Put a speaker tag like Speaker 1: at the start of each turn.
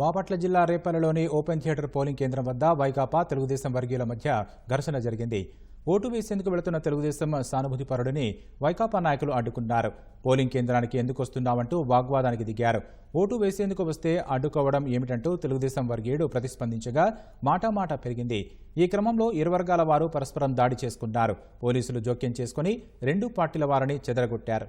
Speaker 1: బాపట్ల జిల్లా రేపల్లెలోని open theatre polling కేంద్రం వద్ద వైకాపా తెలుగుదేశం వర్గీయుల మధ్య ఘర్షణ జరిగింది. ఓటు వేసేందుకు వెళుతున్న తెలుగుదేశం సానుభూతి పరుడిని వైకాపా నాయకులు అడ్డుకున్నారు. పోలింగ్ కేంద్రానికి ఎందుకు వస్తున్నామంటూ వాగ్వాదానికి దిగారు. ఓటు వేసేందుకు వస్తే అడ్డుకోవడం ఏమిటంటూ తెలుగుదేశం వర్గీయుడు ప్రతిస్పందించగా మాటామాట పెరిగింది. ఈ క్రమంలో ఇరు వర్గాల వారు పరస్పరం దాడి చేసుకున్నారు. పోలీసులు జోక్యం చేసుకుని రెండు పార్టీల వారిని చెదరగొట్టారు.